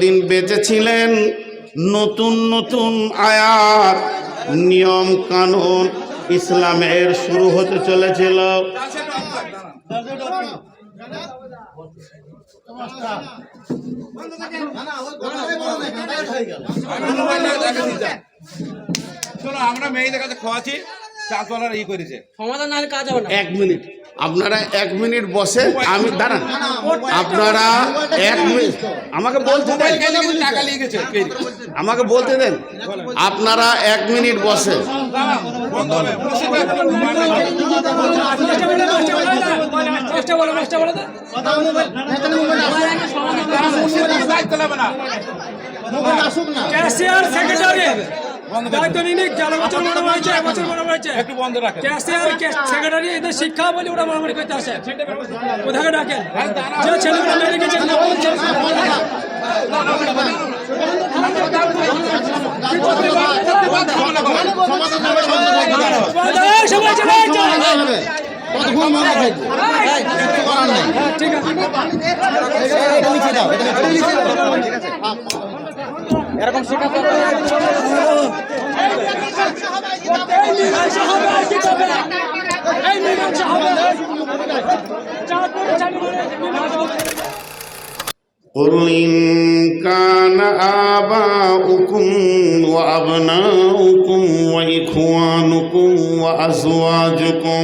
দিন বেঁচেছিলেন নতুন নতুন আয়াত নিয়ম কানুন ইসলামের শুরু হতে চলেছিল। শোনো আমরা মেয়েদের কাছে চাল চলার ই করেছে। সমাধান না কাজ হবে এক মিনিট। আপনারা এক মিনিট বসে, আমি দাঁড়ান। আপনারা এক মিনিট আমাকে বলতে দেন। আমাকে বলতে দেন। আপনারা এক মিনিট বসে। Cashier secretary. দায়িত্ব নিয়ে নিক গেল বছর মনে হয়েছে এক বছর হয়েছে। একটু বন্ধ রাখেন। ক্যাশিয়ার সেক্রেটারি এদের শিক্ষা বলে ওরা মারামারি করতে আসে। কোথাকে ডাকেন যে ছেলেগুলো মেরে গেছে না বলছে এই, সবাই চলে যাচ্ছে। হ্যাঁ, ঠিক আছে। চালু করে মীমাংসা হবে قل إن كان آباؤكم وأبناؤكم وإخوانكم وأزواجكم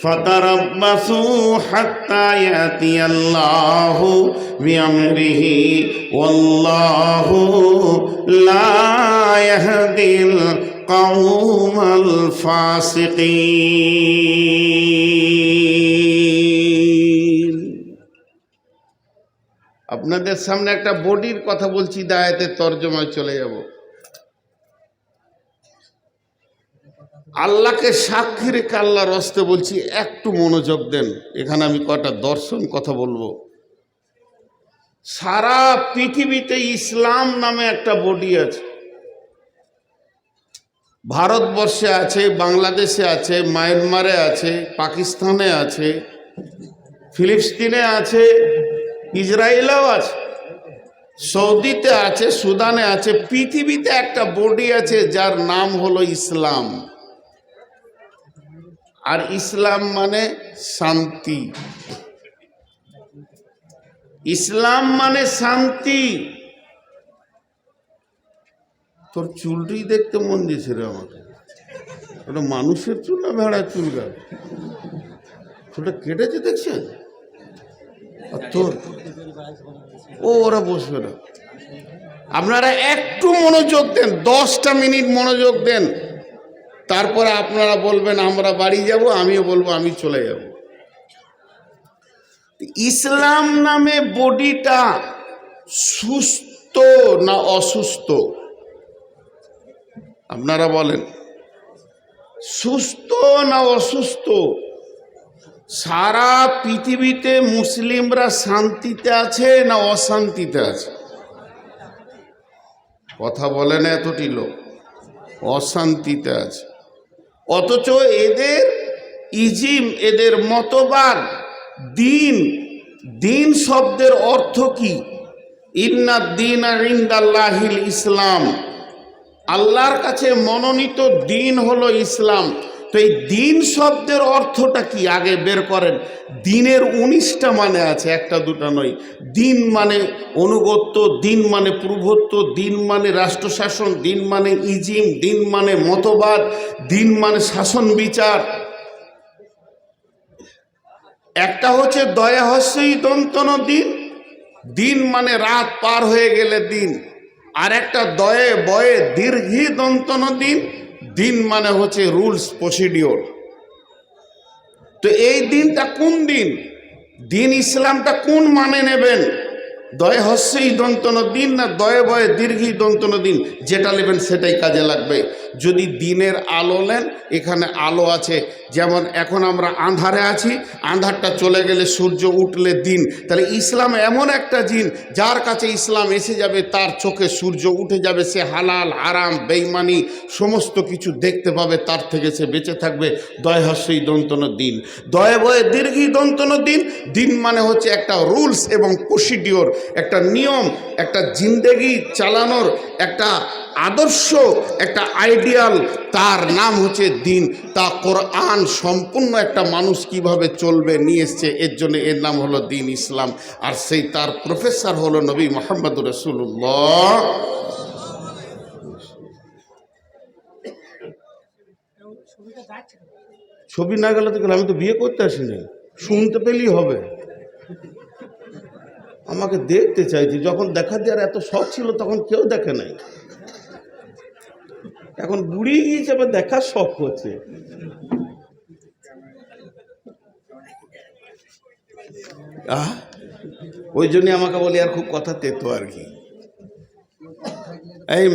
فتربصوا حتى يأتي الله بأمره والله لا يهدي القوم الفاسقين আপনাদের সামনে একটা বডির কথা বলছি দায়াতে তর্জমায় চলে যাব আল্লাহকে সাক্ষী রেখে আল্লাহর রস্তে বলছি, একটু মনোযোগ দেন। এখানে আমি কটা দর্শন কথা বলব। সারা পৃথিবীতে ইসলাম নামে একটা বডি আছে। ভারতবর্ষে আছে, বাংলাদেশে আছে, মায়ানমারে আছে, পাকিস্তানে আছে, ফিলিস্তিনে আছে, ইসরায়েলেও আছে, সৌদিতে আছে, সুদানে আছে, পৃথিবীতে একটা বডি আছে যার নাম হলো ইসলাম। আর ইসলাম মানে শান্তি। ইসলাম মানে শান্তি। তোর চুলটি দেখতে মন দিয়েছে রে আমাকে। ওটা মানুষের চুল না ভেড়ার চুল গাছ চুলটা কেটেছে দেখছেন আর তোর? ও, ওরা বসবে না। আপনারা একটু মনোযোগ দেন, দশটা মিনিট মনোযোগ দেন। তারপরে আপনারা বলবেন, আমরা বাড়ি যাব, আমিও বলব, আমি চলে যাব। ইসলাম নামে বডিটা সুস্থ না অসুস্থ? আপনারা বলেন। সুস্থ না অসুস্থ? সারা পৃথিবীতে মুসলিমরা শান্তিতে আছে না অশান্তিতে আছে? কথা বলেন এতটি লোক। অশান্তিতে আছে। অথচ এদের ইজিম, এদের মতবাদ, দিন দিন শব্দের অর্থ কি? ইন্না দিন আর ইন্দাল্লাহিল ইসলাম। আল্লাহর কাছে মনোনীত দিন হলো ইসলাম। তো এই দিন শব্দের অর্থটা কি? আগে বের করেন। দিনের উনিশটা মানে আছে, একটা দুটা নয়। দিন মানে অনুগত্য, দিন মানে প্রভুত্ব, দিন মানে রাষ্ট্রশাসন, দিন মানে ইজিম, দিন মানে মতবাদ, দিন মানে শাসন বিচার। একটা হচ্ছে দয়া হস্যই দন্তন দিন দিন মানে রাত পার হয়ে গেলে দিন। আর একটা দয়ে বয়ে দীর্ঘি দন্তন দিন দিন মানে হচ্ছে রুলস, প্রসিডিওর। তো এই দিনটা কোন দিন? দিন ইসলামটা কোন মানে নেবেন? দয় হস্যই দন্তন দিন না দয়ে বয়ে দীর্ঘই দন্তন দিন। যেটা নেবেন সেটাই কাজে লাগবে। যদি দিনের আলো নেন, এখানে আলো আছে। যেমন এখন আমরা আন্ধারে আছি, আন্ধারটা চলে গেলে সূর্য উঠলে দিন। তাহলে ইসলাম এমন একটা জিন, যার কাছে ইসলাম এসে যাবে, তার চোখে সূর্য উঠে যাবে, সে হালাল, হারাম বেইমানি সমস্ত কিছু দেখতে পাবে, তার থেকে সে বেঁচে থাকবে। দয় হস্যই দন্তন দিন। দয়ে বয়ে দীর্ঘই দন্তন দিন। দিন মানে হচ্ছে একটা রুলস এবং প্রসিডিওর। একটা নিয়ম, একটা জিন্দেগি চালানোর একটা আদর্শ, একটা আইডিয়াল। তার নাম হচ্ছে দিন। তা কোরআন সম্পূর্ণ একটা মানুষ কীভাবে চলবে নিয়ে এসছে, এর জন্য এর নাম হলো দিন ইসলাম। আর সেই তার প্রফেসর হলো নবী মোহাম্মদ রসুল্লাহ ছবি না গেলে তো আমি তো বিয়ে করতে আসিনি। শুনতে পেলেই হবে। আমাকে দেখতে চাইছি। যখন দেখা দেওয়ার এত শখ ছিল, তখন কেউ দেখে নাই। এখন বুড়ি গিয়েছে, আবার দেখার শখ করছে। আহ, ওই জন্যই আমাকে বলি, আর খুব কথা তেতো আর কি। এই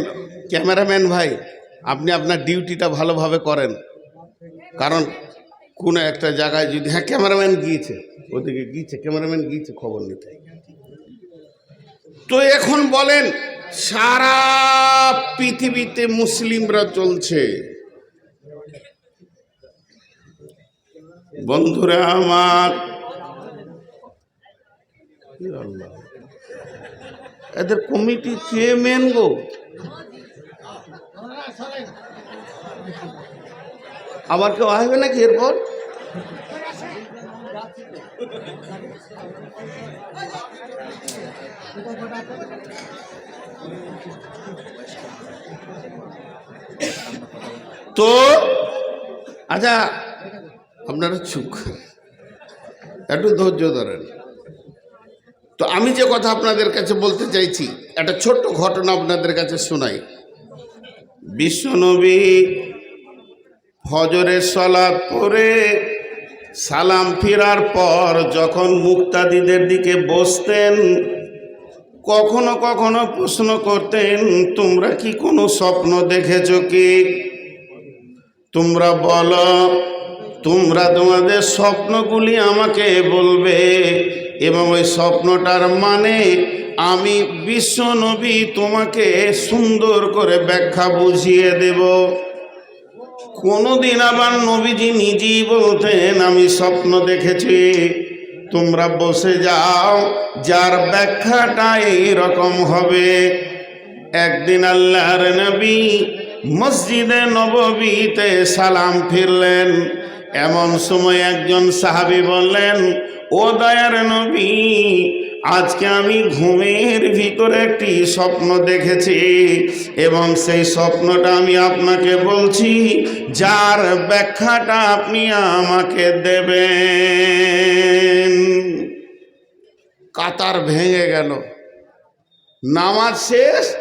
ক্যামেরাম্যান ভাই, আপনি আপনার ডিউটিটা ভালোভাবে করেন। কারণ কোনো একটা জায়গায় যদি হ্যাঁ ক্যামেরাম্যান গিয়েছে, ওদিকে গিয়েছে, ক্যামেরাম্যান গিয়েছে, খবর নিতে। তো এখন বলেন, সারা পৃথিবীতে মুসলিমরা চলছে। বন্ধুরা আমার এদের কমিটি কে মেন গো? আবার কেউ আসবে নাকি এরপর? তো আচ্ছা আপনারা চুপ। একটু ধৈর্য ধরেন। তো আমি যে কথা আপনাদের কাছে বলতে চাইছি, একটা ছোট্ট ঘটনা আপনাদের কাছে শোনাই। বিশ্বনবী ফজরের সলাদ পরে সালাম ফিরার পর যখন মুক্তাদিদের দিকে বসতেন কখনো কখনো প্রশ্ন করতেন, তোমরা কি কোনো স্বপ্ন দেখেছ কি? তোমরা বলো, তোমরা তোমাদের স্বপ্নগুলি আমাকে বলবে এবং ওই স্বপ্নটার মানে আমি বিশ্ব নবী তোমাকে সুন্দর করে ব্যাখ্যা বুঝিয়ে দেব। কোনোদিন আবার নবীজি নিজেই বলতেন, আমি স্বপ্ন দেখেছি। তোমরা বসে যাও, যার ব্যাখ্যাটা এই রকম হবে। একদিন আল্লাহর নবী মসজিদে নববীতে সালাম ফিরলেন। এমন সময় একজন সাহাবি বললেন, ও দয়ার নবী আজকে আমি ঘুমের ভিতরে একটি স্বপ্ন দেখেছি এবং সেই স্বপ্নটা আমি আপনাকে বলছি, যার ব্যাখ্যাটা আপনি আমাকে দেবেন। কাতার ভেঙে গেল। নামাজ শেষ,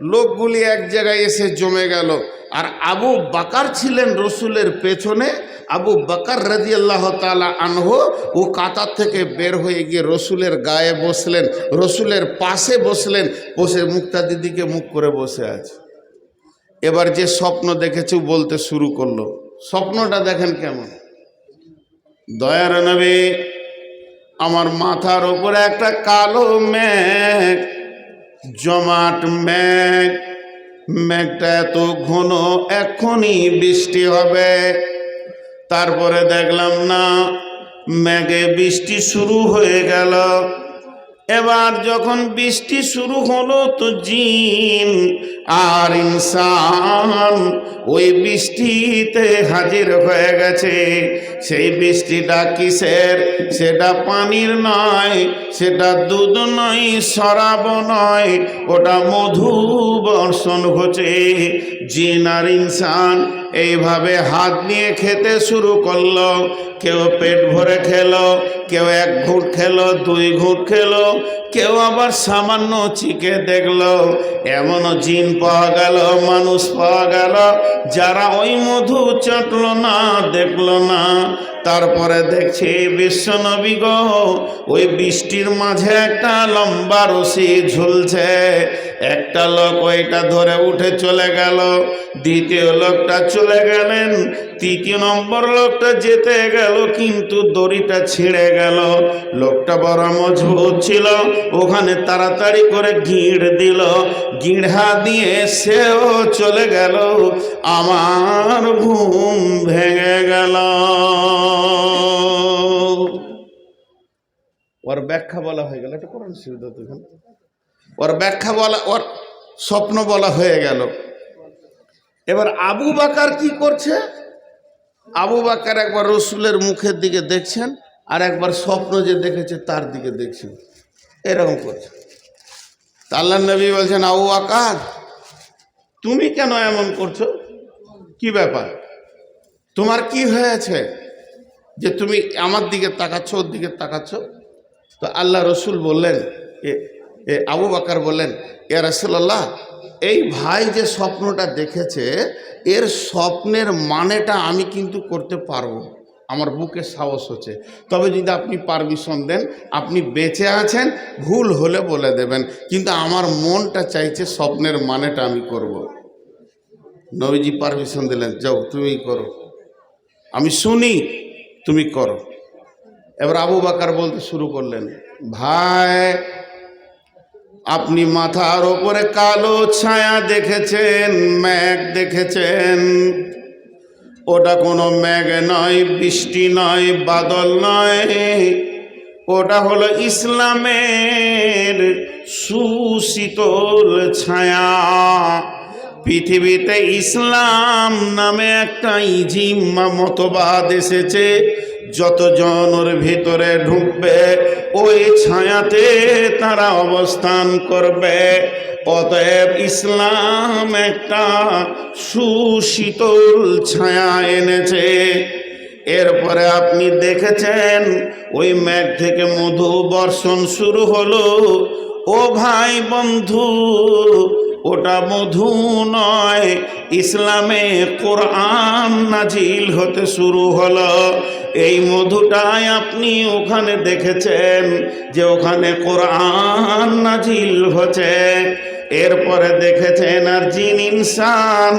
লোকগুলি এক জায়গায় এসে জমে গেল। আর আবু বাকার ছিলেন রসুলের পেছনে আবু বাকার রাজি আল্লাহ তালা আনহ, ও কাতার থেকে বের হয়ে গিয়ে রসুলের গায়ে বসলেন, রসুলের পাশে বসলেন, বসে মুক্তা দিদিকে মুখ করে বসে আছে। এবার যে স্বপ্ন দেখেছে বলতে শুরু করল। স্বপ্নটা দেখেন কেমন? দয়ার নবী, আমার মাথার ওপরে একটা কালো মেঘ, জমাট মেঘ, মেঘটা এত ঘন, এখনই বৃষ্টি হবে। তারপরে দেখলাম না মেঘে বৃষ্টি শুরু হয়ে গেল। এবার যখন বৃষ্টি শুরু হলো তো জিন আর ইনসান ওই বৃষ্টিতে হাজির হয়ে গেছে। সেই বৃষ্টিটা কিসের? সেটা পানির নয়, সেটা দুধ নয়, শরাব নয়, ওটা মধু বর্ষণ ঘটে জিন আর ইনসান এইভাবে হাত নিয়ে খেতে শুরু করল। কেউ পেট ভরে খেলো, কেউ এক ঘুট খেলো, দুই ঘুট খেলো, কেউ আবার সামান্য চিকে দেখল। এমনও জিন পাওয়া গেল, মানুষ পাওয়া গেল, যারা ওই মধু চাটলো না, দেখল না। তারপরে দেখছি বিশ্ব নবী গো, ওই বৃষ্টির মাঝে একটা লম্বা রশি ঝুলছে। একটা লোক ওইটা ধরে উঠে চলে গেল। দ্বিতীয় লোকটা চলে গেলেন। তৃতীয় নম্বর লোকটা যেতে গেল, কিন্তু দড়িটা ছিঁড়ে গেল। লোকটা বড় মজবুত ছিল, ওখানে তাড়াতাড়ি করে গিঁড় দিল। গিঁড়া দিয়ে সেও চলে গেল, আমার ঘুম ভেঙে গেল। ওর ব্যাখ্যা বলা হয়ে গেল, এটা কোরআন এখানে। ওর ব্যাখ্যা বলা, ওর স্বপ্ন বলা হয়ে গেল। এবার আবু বাকার কি করছে? আবু বাকার একবার রসুলের মুখের দিকে দেখছেন, আর একবার স্বপ্ন যে দেখেছে তার দিকে দেখছেন। এরকম করছে। আল্লাহ নবী বলছেন, আবু বাকার, তুমি কেন এমন করছ? কি ব্যাপার? তোমার কি হয়েছে যে তুমি আমার দিকে তাকাচ্ছ, ওর দিকে তাকাচ্ছ? তো আল্লাহ রসুল বললেন আবু বাকার বললেন এ রসুল্লাহ এই ভাই যে স্বপ্নটা দেখেছে, এর স্বপ্নের মানেটা আমি কিন্তু করতে পারব। আমার বুকে সাহস হচ্ছে। তবে যদি আপনি পারমিশন দেন, আপনি বেঁচে আছেন, ভুল হলে বলে দেবেন, কিন্তু আমার মনটা চাইছে স্বপ্নের মানেটা আমি করব। নবীজি পারমিশন দিলেন, যাও তুমি করো। আমি শুনি, তুমি করো। এবার আবু বাকার বলতে শুরু করলেন, ভাই আপনি মাথার ওপরে কালো ছায়া দেখেছেন ম্যাঘ দেখেছেন। ওটা কোনো ম্যাঘ নয়, বৃষ্টি নয়, বাদল নয়। ওটা হলো ইসলামের সুশীতল ছায়া। পৃথিবীতে ইসলাম নামে একটা ইজিম্মা মতবাদ এসেছে যতজন ভিতরে ঢুকবে, ওই ছায়াতে তারা অবস্থান করবে। অতএব ইসলাম একটা সুশীতল ছায়া এনেছে। এরপরে আপনি দেখেছেন, ওই মেঘ থেকে মধু বর্ষণ শুরু হলো। ও ভাই বন্ধু ওটা মধু নয়। ইসলামে কোরআন নাজিল হতে শুরু হলো। এই মধুটাই আপনি ওখানে দেখেছেন যে ওখানে কোরআন নাজিল হচ্ছে। এরপরে দেখেছেন, আর জিন ইনসান,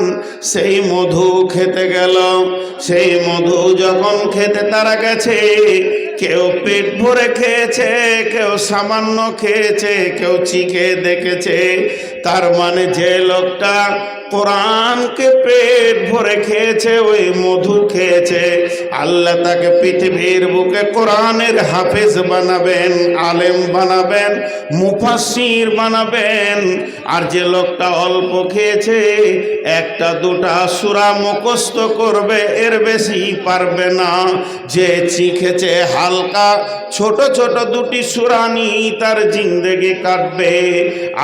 সেই মধু খেতে গেল। সেই মধু যখন খেতে তারা গেছে কেউ পেট ভরে খেয়েছে কেউ সামান্য খেয়েছে কেউ চিকে দেখেছে। তার মানে যে লোকটা কোরআনকে পেট ভরে খেয়েছে, ওই মধু খেয়েছে। আল্লাহ তাকে পৃথিবীর বুকে কোরআনের হাফেজ বানাবেন, আলেম বানাবেন মুফাসির বানাবেন। আর যে লোকটা অল্প খেয়েছে, একটা দুটা সুরা মুখস্থ করবে, এর বেশি পারবে না। যে চিখেছে হালকা ছোট ছোট দুটি সুরানি তার জিন্দেগি কাটবে।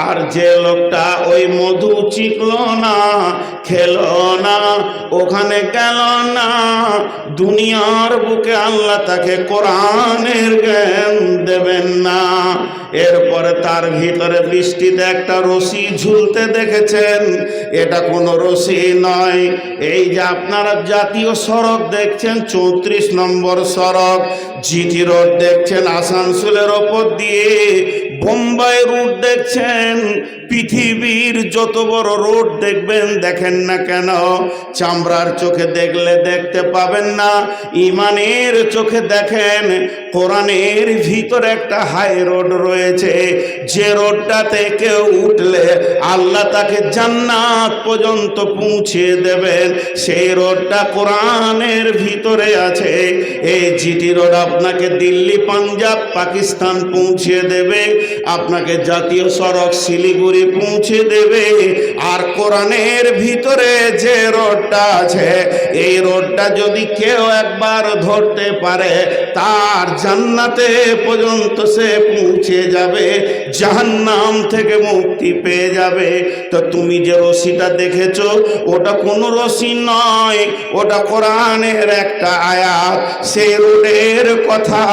আর যে লোকটা ওই মধু চিকল না, খেলো না, ওখানে গেল না, দুনিয়ার বুকে আল্লাহ তাকে কোরআনের জ্ঞান দেবেন না। এরপরে তার ভিতরে বৃষ্টিতে একটা রশি ঝুলতে দেখেছেন। এটা কোনো রশি নয়। এই যে আপনারা জাতীয় সড়ক দেখছেন, চৌত্রিশ নম্বর সড়ক, জিটি রোড দেখছেন আসানসোলের ওপর দিয়ে বোম্বাই রুট দেখছেন। পৃথিবীর যত বড় রোড দেখবেন, দেখেন না কেন? চামড়ার চোখে দেখলে দেখতে পাবেন না। ইমানের চোখে দেখেন, কোরআনের ভিতরে একটা হাই রোড রয়েছে। যে রোডটাতে কেউ উঠলে আল্লাহ তাকে জান্নাত পর্যন্ত পৌঁছে দেবেন। সেই রোডটা কোরআনের ভিতরে আছে। এই জিটি রোড আপনাকে দিল্লি পাঞ্জাব পাকিস্তান পৌঁছে দেবে, আপনাকে জাতীয় সড়ক শিলিগুড়ি পৌঁছে দেবে, আর কোরআনের ভিতরে যে রোডটা আছে, এই রোডটা যদি কেউ একবার ধরতে পারে, তার জান্নাতে পর্যন্ত সে পৌঁছে যাবে, জাহান্নাম থেকে মুক্তি পেয়ে যাবে। তো তুমি যে রশিটা দেখেছ, ওটা কোনো রশি নয়, ওটা কোরআনের একটা আয়াত। সেই রোডের কথা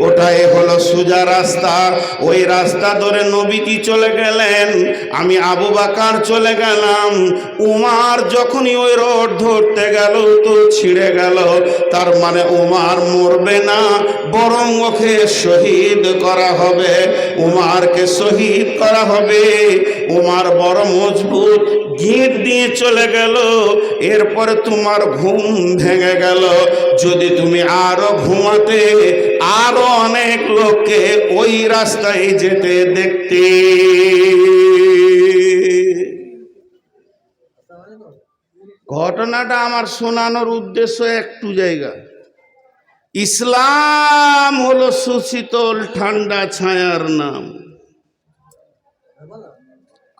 ওটাই হলো সোজা রাস্তা। ওই রাস্তা ধরে নবীজি চলে গেলেন। আমি আবু বাকার চলে গেলাম। উমার যখনই ওই রোড ধরতে গেল, তো ছিঁড়ে গেল। তার মানে উমার মরবে না, বরং ওকে শহীদ করা হবে। উমারকে শহীদ করা হবে। উমার বড় মজবুত গিট দিয়ে চলে গেল। এরপরে তোমার ঘুম ভেঙে গেল। যদি তুমি আরও ঘুমাতে, আরও অনেক লোককে ওই রাস্তায় যেতে দেখতে। ঘটনাটা আমার শোনানোর উদ্দেশ্য একটু জায়গা। ইসলাম হলো সুশীতল ঠান্ডা ছায়ার নাম।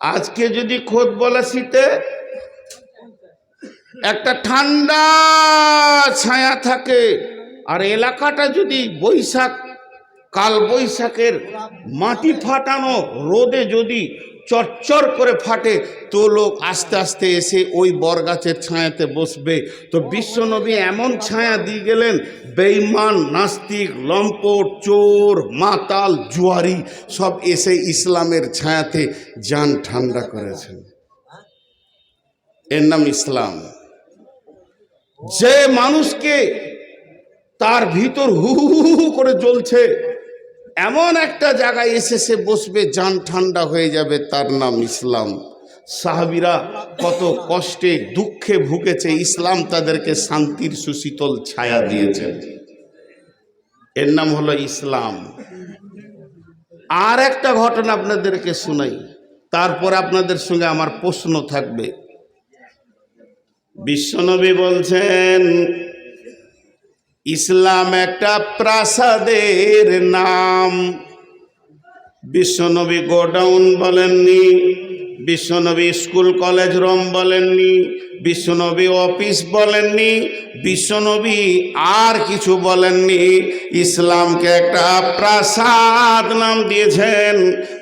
আজকে যদি খোদ বলে শীতে, একটা ঠান্ডা ছায়া থাকে, আর এলাকাটা যদি বৈশাখ, কাল বৈশাখের মাটি ফাটানো রোদে যদি চরচর করে ফাটে। তো লোক আস্তে আস্তে এসে ওই বরগাছের ছায়াতে বসবে। তো বিশ্বনবী এমন ছায়া দিয়ে গেলেন, বেঈমান, নাস্তিক, লম্পট, চোর, মাতাল, জুয়ারি, সব এসে ইসলামের ছায়াতে যান ঠান্ডা করেছেন। এর নাম ইসলাম। যে মানুষকে তার ভিতর হু হু হু করে জ্বলছে এমন একটা জায়গায় এসে সে বসবে যান ঠান্ডা হয়ে যাবে, তার নাম ইসলাম। সাহাবিরা কত কষ্টে, দুঃখে ভুগেছে, ইসলাম তাদেরকে শান্তির সুশীতল ছায়া দিয়েছে। এর নাম হলো ইসলাম। আর একটা ঘটনা আপনাদেরকে শোনাই, তারপর আপনাদের সঙ্গে আমার প্রশ্ন থাকবে। বিশ্বনবী বলছেন ইসলাম একটা প্রাসাদের নাম। বিশ্বনবী গোডাউন বলেননি, বিশ্বনবী স্কুল কলেজ রুম বলেননি, বিশ্বনবী অফিস বলেননি, বিশ্বনবী আর কিছু বলেননি। ইসলামকে একটা প্রাসাদ নাম দিয়েছেন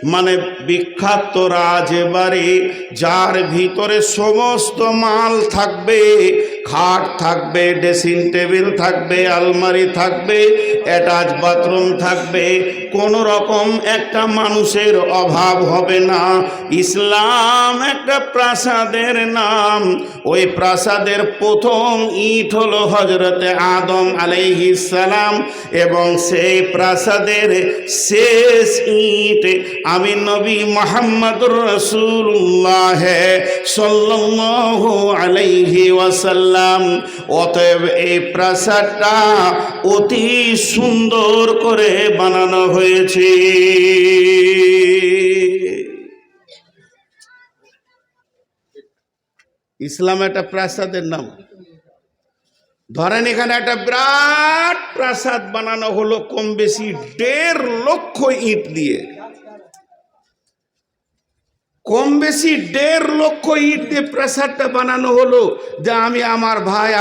মানে বিখ্যাত রাজবাড়ি, যার ভিতরে সমস্ত মাল থাকবে। খাট থাকবে, ড্রেসিং টেবিল থাকবে, আলমারি থাকবে, অ্যাটাচ বাথরুম থাকবে। কোনো রকম একটা মানুষের অভাব হবে না। ইসলাম একটা প্রাসাদের নাম। ওই প্রাসাদের প্রথম ইট হলো হজরতে আদম সালাম এবং সেই প্রাসাদের শেষ ইট আমি নবী মোহাম্মদুর রসুল্লাহ সাল্লাল্লাহু আলাইহি ওয়াসাল্লাম। অতএব এই প্রাসাদটা অতি সুন্দর করে বানানো হয়েছে। ইসলাম একটা প্রাসাদের নাম। ধরেন এখানে একটা বিরাট প্রাসাদ বানানো হলো, কম বেশি দেড় লক্ষ ইট দিয়ে। কম বেশি দেড় লক্ষ ইট দিয়ে প্রাসাদটা বানানো হলো যে আমি আমার ভাই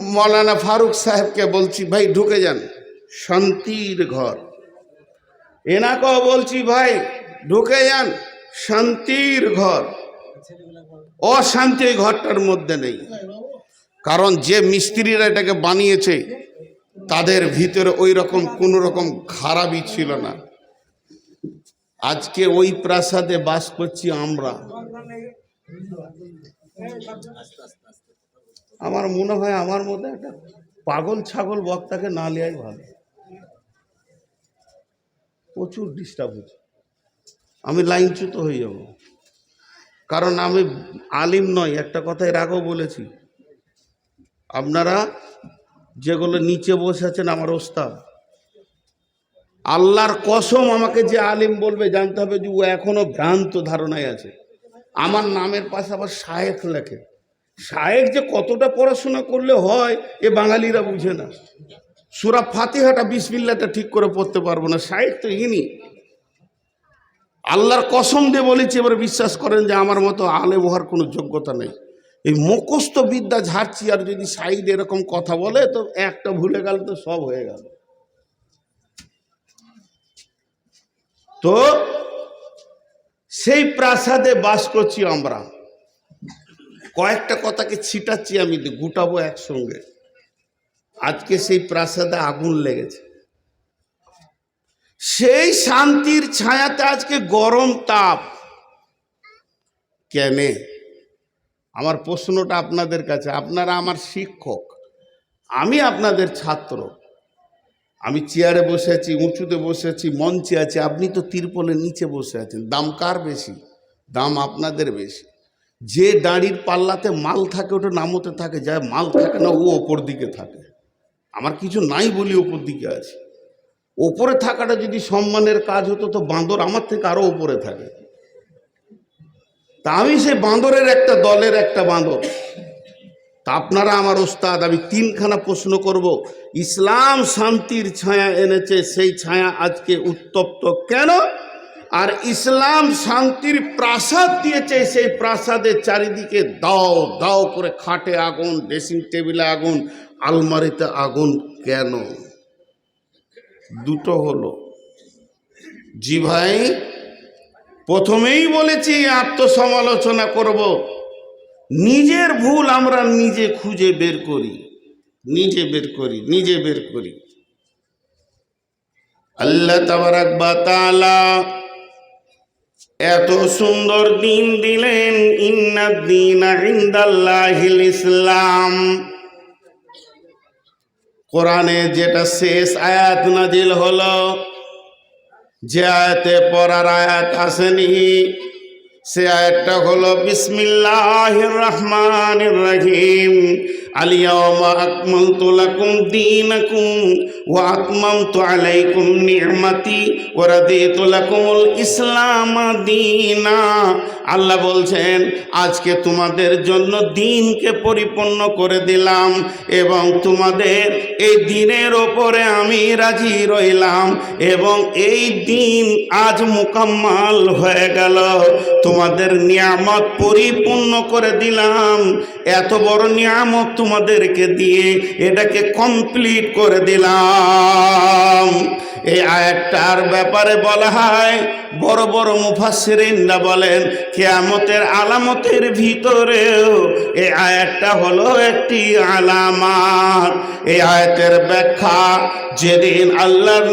মৌলানা ফারুক সাহেবকে বলছি, ভাই, ঢুকে যান। শান্তির ঘর। এনাকেও বলছি, ভাই, ঢুকে যান। শান্তির ঘর। অশান্তি ওই ঘরটার মধ্যে নেই। কারণ যে মিস্ত্রিরা এটাকে বানিয়েছে, তাদের ভিতরে ওই রকম কোনো রকম খারাপই ছিল না। আজকে ওই প্রাসাদে বাস করছি আমরা। আমার মনে হয় আমার মধ্যে একটা পাগল ছাগল বক্তাকে না নেওয়াই ভালো। প্রচুর ডিস্টার্ব হচ্ছে। আমি লাইনচ্যুত হয়ে যাব। কারণ আমি আলিম নয় একটা কথা এর আগেও বলেছি। আপনারা যেগুলো নিচে বসে আছেন, আমার ওস্তাদ আল্লাহর কসম আমাকে যে আলিম বলবে, জানতে হবে যে ও এখনও ভ্রান্ত ধারণায় আছে। আমার নামের পাশে আবার শায়েখ লেখে। শায়েখ যে কতটা পড়াশোনা করলে হয়, এ বাঙালিরা বুঝে না। সুরা ফাতিহাটা বিসমিল্লাটা ঠিক করে পড়তে পারব না। শায়েখ তো ইনি। আল্লাহর কসম দিয়ে বলেছি, এবার বিশ্বাস করেন যে আমার মতো আলেম হওয়ার কোনো যোগ্যতা নেই। এই মুখস্থ বিদ্যা ঝাড়ছি, আর যদি সাইড এরকম কথা বলে, তো একটা ভুলে গেল তো সব হয়ে গেল। তো সেই প্রাসাদে বাস করছি আমরা। কয়েকটা কথাকে ছিটাচ্ছি আমি, গুটাবো একসঙ্গে। আজকে সেই প্রাসাদে আগুন লেগেছে। সেই শান্তির ছায়াতে আজকে গরম তাপ। কেনে? আমার প্রশ্নটা আপনাদের কাছে। আপনারা আমার শিক্ষক, আমি আপনাদের ছাত্র। আমি চেয়ারে বসে আছি, উঁচুতে বসে আছি, মঞ্চে আছি, আপনি তো তিরপলের নিচে বসে আছেন। দাম কার বেশি? দাম আপনাদের বেশি। যে দাঁড়ির পাল্লাতে মাল থাকে, ওটা নামতে থাকে যায় মাল থাকে না, ও ওপর দিকে থাকে। আমার কিছু নাই বলি ওপর দিকে আছে। ওপরে থাকাটা যদি সম্মানের কাজ হতো, তো বাঁদর আমার থেকে আরও ওপরে থাকে। তা আমি সেই বাঁদরের একটা দলের একটা বাঁদর। তা আপনারা আমার ওস্তাদ, আমি তিনখানা প্রশ্ন করব। ইসলাম শান্তির ছায়া এনেছে, সেই ছায়া আজকে উত্তপ্ত কেন? আর ইসলাম শান্তির প্রাসাদ দিয়েছে, সেই প্রাসাদের চারিদিকে দাও দাও করে খাটে আগুন, ড্রেসিং টেবিলে আগুন, আলমারিতে আগুন কেন? দুটো হলো, জি ভাই, প্রথমেই বলেছি আত্মসমালোচনা করব। নিজের ভুল আমরা নিজে খুঁজে বের করি। নিজে বের করি, নিজে বের করি। আল্লাহ তাবারাক বা তাআলা এত সুন্দর দিন দিলেন ইনদাল্লাহিল ইসলাম। কোরআনে যেটা শেষ আয়াত নাজিল হলো, যে আয়াতে পড়ার আয়াত আসেনি সে আয়াতটা হলো বিসমিল্লাহ রহমান রহিম। লাকুম দীনাকুম ওয়া আতমামতু আলাইকুম নি'মাতি ওয়া রাদিতু লাকুমুল ইসলাম দীনা আল্লাহ বলছেন, আজকে তোমাদের জন্য দিনকে পরিপূর্ণ করে দিলাম এবং তোমাদের এই দিনের ওপরে আমি রাজি রইলাম এবং এই দিন আজ মোকাম্মাল হয়ে গেল। তোমাদের নিয়ামত পরিপূর্ণ করে দিলাম। এত বড় নিয়ামত তোমাদেরকে দিয়ে এটাকে কমপ্লিট করে দিলাম। এই আয়াতটার ব্যাপারে বলা হয়, বড় বড় মুফাসসিরিনরা বলেন, কেয়ামতের আলামতের ভিতরেও এই আয়াতটা হলো একটি আলামাত। এই আয়াতের ব্যাখ্যা যেদিন আল্লাহর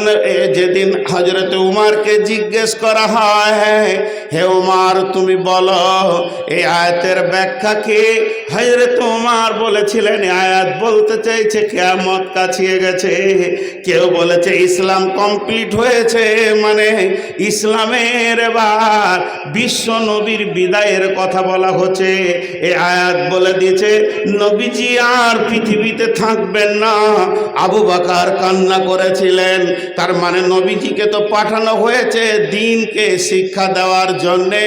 যেদিন হজরত উমারকে জিজ্ঞেস করা হয়, হে উমার, তুমি বলো, এই আয়াতের ব্যাখ্যা কি? হজরত উমার বলেছিলেন আয়াত বলতে চাইছে, কেয়ামত কাছিয়ে গেছে। কেউ বলেছে, ইসলাম কমপ্লিট হয়েছে মানে ইসলামের এবার বিশ্ব নবীর বিদায়ের কথা বলা হচ্ছে। এ আয়াত বলে দিয়েছে, নবীজি আর পৃথিবীতে থাকবেন না। আবু বাকার কান্না করেছিলেন। তার মানে নবীজিকে তো পাঠানো হয়েছে দিনকে শিক্ষা দেওয়ার জন্যে।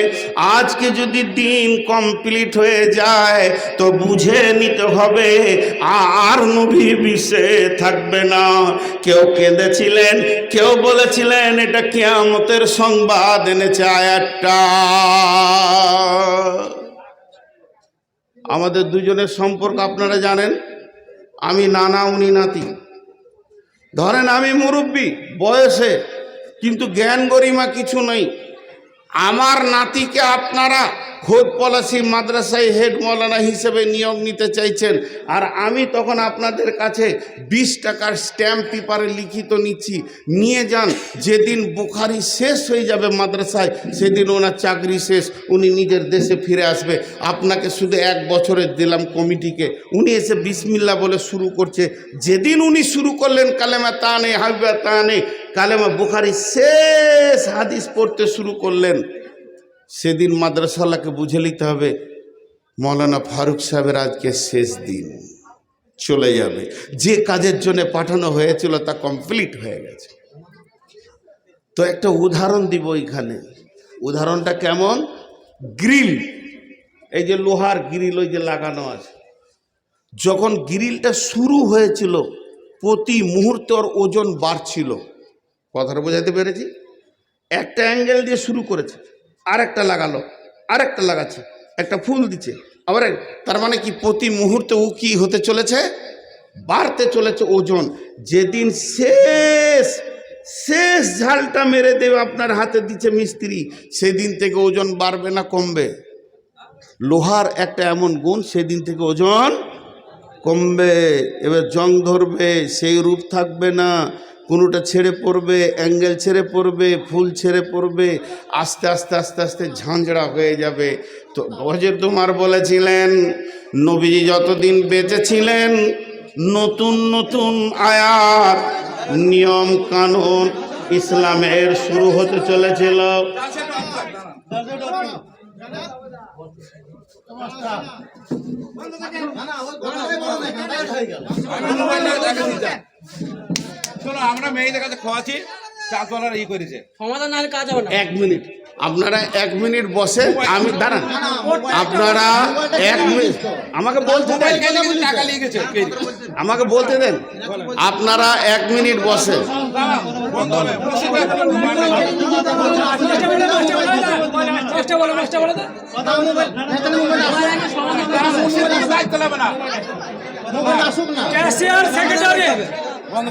আজকে যদি দিন কমপ্লিট হয়ে যায়, তো বুঝে নিতে হবে আর নবী বিশ্বে থাকবে না। কেউ কেঁদেছিলেন কেউ বলেছিলেন, এটা কেয়ামতের সংবাদ এনেছে আয়াতটা। আমাদের দুজনের সম্পর্ক আপনারা জানেন। আমি নানা, উনি নাতি। ধরেন আমি মুরব্বী বয়সে, কিন্তু জ্ঞান গরিমা কিছু নেই। আমার নাতিকে আপনারা খোদ পলাশি মাদ্রাসায় হেড মৌলানা হিসেবে নিয়োগ নিতে চাইছেন। আর আমি তখন আপনাদের কাছে বিশ টাকার স্ট্যাম্প পেপারে লিখিত নিচ্ছি। নিয়ে যান, যেদিন বুখারি শেষ হয়ে যাবে মাদ্রাসায়, সেদিন ওনার চাকরি শেষ, উনি নিজের দেশে ফিরে আসবে। আপনাকে শুধু এক বছরের দিলাম কমিটিকে। উনি এসে বিসমিল্লা বলে শুরু করছে। যেদিন উনি শুরু করলেন, কালেমা তা নেই হাবিবা তা নেই কালেমা বুখারি শেষ হাদিস পড়তে শুরু করলেন। সেদিন মাদ্রাসাওয়ালাকে বুঝে নিতে হবে, মৌলানা ফারুক সাহেবের আজকে শেষ দিন। চলে যাবে। যে কাজের জন্য পাঠানো হয়েছিল তা কমপ্লিট হয়ে গেছে। তো একটা উদাহরণ দিব এখানে। উদাহরণটা কেমন? গ্রিল। এই যে লোহার গ্রিল, ওই যে লাগানো আছে। যখন গ্রিলটা শুরু হয়েছিল, প্রতি মুহূর্তে ওর ওজন বাড়ছিল। কথাটা বোঝাতে পেরেছি? একটা অ্যাঙ্গেল দিয়ে শুরু করেছে আর একটা লাগালো আর একটা লাগাচ্ছে, একটা ফুল দিচ্ছে। আবার তার মানে কি প্রতি মুহূর্তে ও কি হতে চলেছে? বাড়তে চলেছে ওজন। যেদিন শেষ শেষ ঝালটা মেরে দেবে আপনার হাতে দিচ্ছে মিস্ত্রি, সেদিন থেকে ওজন বাড়বে না কমবে। লোহার একটা এমন গুণ, সেদিন থেকে ওজন কমবে। এবার জং ধরবে, সেই রূপ থাকবে না। কোনোটা ছেড়ে পড়বে, অ্যাঙ্গেল ছেড়ে পড়বে, ফুল ছেড়ে পড়বে, আস্তে আস্তে আস্তে আস্তে ঝাঁঝরা হয়ে যাবে তো হজর তোমার বলেছিলেন, নবীজি যতদিন বেঁচে ছিলেন নতুন নতুন আয়াত, নিয়ম কানুন ইসলামের শুরু হতে চলেছিল যা। শোনো আমরা মেয়েদের কাছে খোয়াছি চাল তোলার ই করেছে সমাধান না হলে কাজ হবে না এক মিনিট আপনারা এক মিনিট বসে আমি দাঁড়ান আপনারা এক মিনিট আমাকে বলতে দেন মোবাইল কেটে কিন্তু টাকা নিয়ে গেছে কে? আমাকে বলতে দেন আপনারা এক মিনিট বসে ক্যাশিয়ার সেক্রেটারি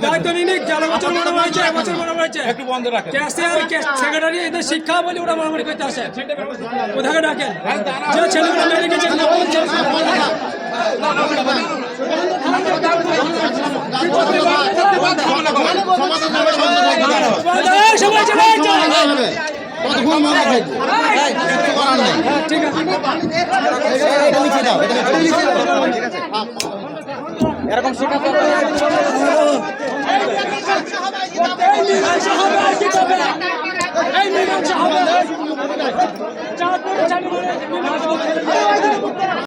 দায়িত্ব নিয়ে গেল বছর মনে হয়েছে এবছর মনে হয়েছে একটু বন্ধ রাখেন ক্যাশিয়ার সেক্রেটারি এদের শিক্ষা বলে ওরা মারামারি করতে আসে কোথাকে ডাকেন যে ছেলেগুলো মেরে গেছে না বলছে এই, সবাই চলে যাচ্ছে। ঠিক আছে? এরকম শিক্ষা